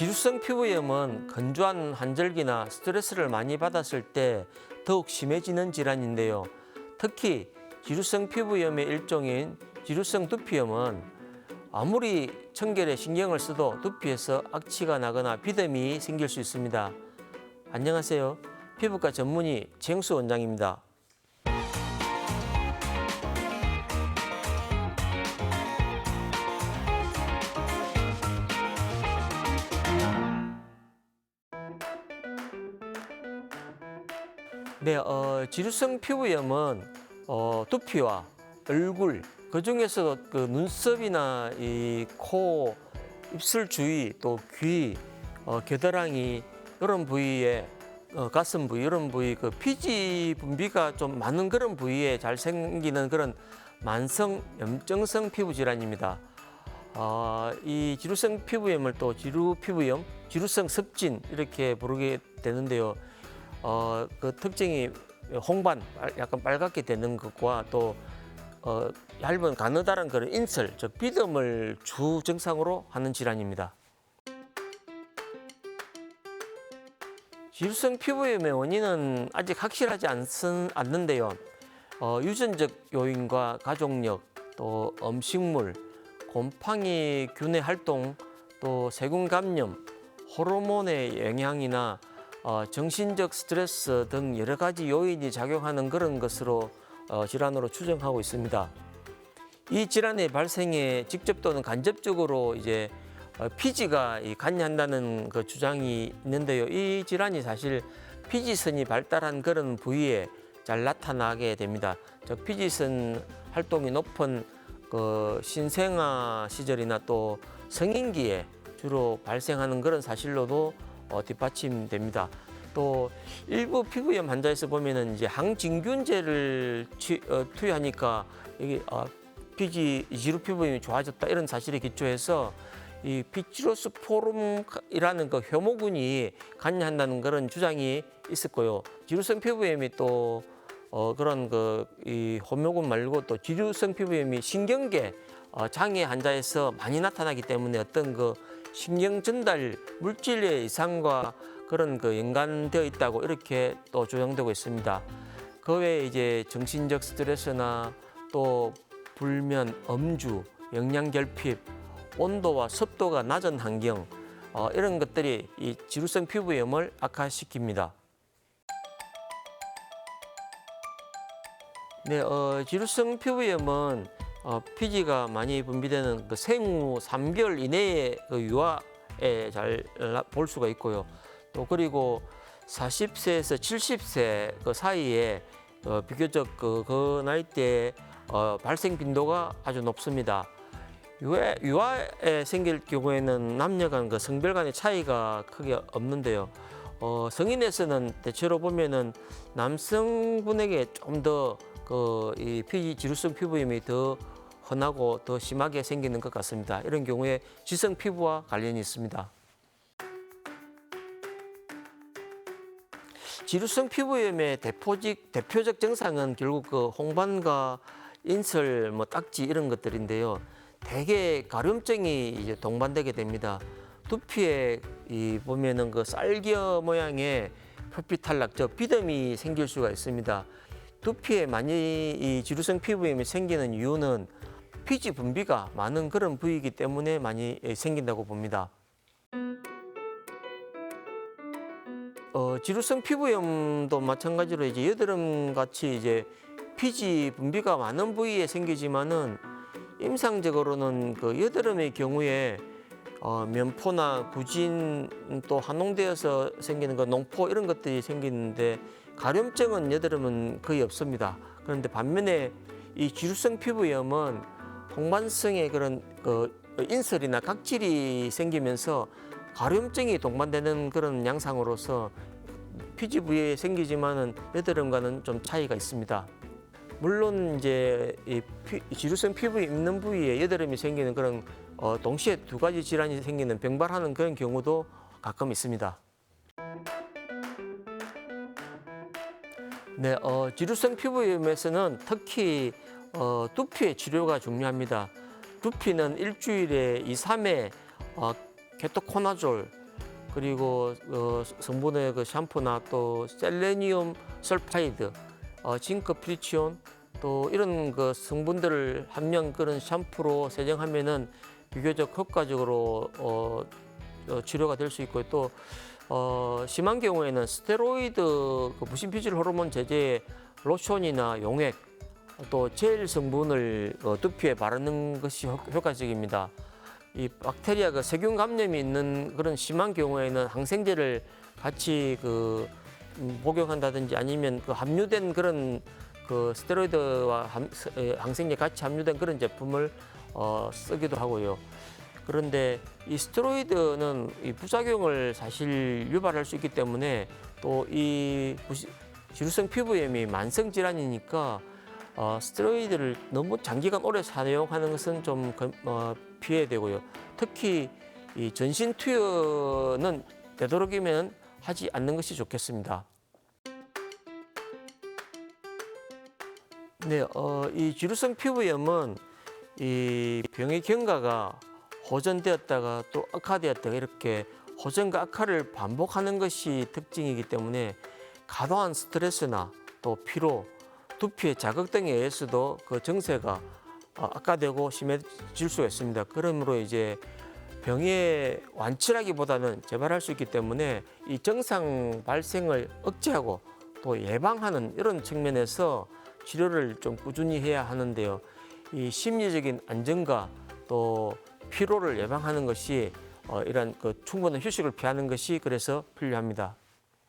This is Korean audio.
지루성 피부염은 건조한 환절기나 스트레스를 많이 받았을 때 더욱 심해지는 질환인데요. 특히 지루성 피부염의 일종인 지루성 두피염은 아무리 청결에 신경을 써도 두피에서 악취가 나거나 비듬이 생길 수 있습니다. 안녕하세요. 피부과 전문의 정수 원장입니다. 네, 어, 지루성 피부염은 어, 두피와 얼굴, 그 중에서 그 눈썹이나 이 코, 입술 주위, 또 귀, 어, 겨드랑이 이런 부위에 어, 가슴 부위 이런 부위 그 피지 분비가 좀 많은 그런 부위에 잘 생기는 그런 만성 염증성 피부 질환입니다. 어, 이 지루성 피부염을 또 지루 피부염, 지루성 습진 이렇게 부르게 되는데요. 어, 그 특징이 홍반, 빨- 약간 빨갛게 되는 것과 또 어, 얇은 가느다란 그런 인설, 즉 비듬을 주 증상으로 하는 질환입니다. 지루성 피부염의 원인은 아직 확실하지 않는데요. 어, 유전적 요인과 가족력, 또 음식물, 곰팡이 균의 활동, 또 세균 감염, 호르몬의 영향이나 어, 정신적 스트레스 등 여러 가지 요인이 작용하는 그런 것으로 어, 질환으로 추정하고 있습니다. 이 질환의 발생에 직접 또는 간접적으로 이제 어, 피지가 이 관여한다는 그 주장이 있는데요. 이 질환이 사실 피지선이 발달한 그런 부위에 잘 나타나게 됩니다. 즉 피지선 활동이 높은 그 신생아 시절이나 또 성인기에 주로 발생하는 그런 사실로도 어, 뒷받침됩니다. 또 일부 피부염 환자에서 보면은 이제 항진균제를 취- 어, 투여하니까 이게 어, 피지 지루 피부염이 좋아졌다 이런 사실에 기초해서 이 피치로스 포름이라는 그 효모균이 관여한다는 그런 주장이 있었고요. 지루성 피부염이 또 어, 그런 그 이 호모균 말고 또 지루성 피부염이 신경계 어, 장애 환자에서 많이 나타나기 때문에 어떤 그 신경 전달 물질의 이상과 그런 그 연관되어 있다고 이렇게 또 조정되고 있습니다. 그 외에 이제 정신적 스트레스나 또 불면, 음주, 영양 결핍, 온도와 습도가 낮은 환경 어, 이런 것들이 이 지루성 피부염을 악화시킵니다. 네, 어, 지루성 피부염은 어, 피지가 많이 분비되는 그 생후 3개월 이내의 그 유아에 잘 볼 수가 있고요. 또 그리고 40세에서 70세 그 사이에 어, 비교적 그, 그 나이대에 어, 발생 빈도가 아주 높습니다. 유아, 유아에 생길 경우에는 남녀 간 그 성별 간의 차이가 크게 없는데요. 어, 성인에서는 대체로 보면은 남성분에게 좀더 그이 피지 지루성 피부염이 더 흔하고 더 심하게 생기는 것 같습니다. 이런 경우에 지성 피부와 관련이 있습니다. 지루성 피부염의 대표적, 대표적 증상은 결국 그 홍반과 인설, 뭐 딱지 이런 것들인데요. 대개 가려움증이 이제 동반되게 됩니다. 두피에 이 보면은 그 쌀겨 모양의 표피 탈락, 저 비듬이 생길 수가 있습니다. 두피에 많이 이 지루성 피부염이 생기는 이유는 피지 분비가 많은 그런 부위이기 때문에 많이 생긴다고 봅니다. 어, 지루성 피부염도 마찬가지로 이제 여드름 같이 이제 피지 분비가 많은 부위에 생기지만은 임상적으로는 그 여드름의 경우에 어, 면포나 구진 또 한농되어서 생기는 그 농포 이런 것들이 생기는데 가려움증은 여드름은 거의 없습니다. 그런데 반면에 이 지루성 피부염은 홍반성의 그런 그 인설이나 각질이 생기면서 가려움증이 동반되는 그런 양상으로서 피지 부위에 생기지만은 여드름과는 좀 차이가 있습니다. 물론 이제 이 피, 지루성 피부에 있는 부위에 여드름이 생기는 그런 어, 동시에 두 가지 질환이 생기는 병발하는 그런 경우도 가끔 있습니다. 네, 어, 지루성 피부염에서는 특히 어, 두피의 치료가 중요합니다. 두피는 일주일에 2, 3회 어, 케토코나졸 그리고 어, 성분의 그 샴푸나 또 셀레니움 설파이드, 어, 징크 프리치온 또 이런 그 성분들을 함량 그런 샴푸로 세정하면은 비교적 효과적으로 어, 어, 치료가 될 수 있고 또 어, 심한 경우에는 스테로이드 그 무심피질 호르몬 제제의 로션이나 용액 또젤 성분을 어, 두피에 바르는 것이 효- 효과적입니다. 이 박테리아 그 세균 감염이 있는 그런 심한 경우에는 항생제를 같이 그 음, 복용한다든지 아니면 그 함유된 그런 그 스테로이드와 함, 스- 에, 항생제 같이 함유된 그런 제품을 어, 쓰기도 하고요. 그런데 이 스테로이드는 이 부작용을 사실 유발할 수 있기 때문에 또 이 지루성 피부염이 만성 질환이니까 어, 스테로이드를 너무 장기간 오래 사용하는 것은 좀 건- 어, 피해야 되고요. 특히 이 전신 투여는 되도록이면 하지 않는 것이 좋겠습니다. 네, 어, 이 지루성 피부염은 이 병의 경과가 호전되었다가 또 악화되었다가 이렇게 호전과 악화를 반복하는 것이 특징이기 때문에 과도한 스트레스나 또 피로, 두피의 자극 등에 의해서도 그 증세가 어, 악화되고 심해질 수가 있습니다. 그러므로 이제 병의 완치라기보다는 재발할 수 있기 때문에 이 증상 발생을 억제하고 또 예방하는 이런 측면에서 치료를 좀 꾸준히 해야 하는데요. 이 심리적인 안정과 또 피로를 예방하는 것이 어, 이런 그 충분한 휴식을 피하는 것이 그래서 필요합니다.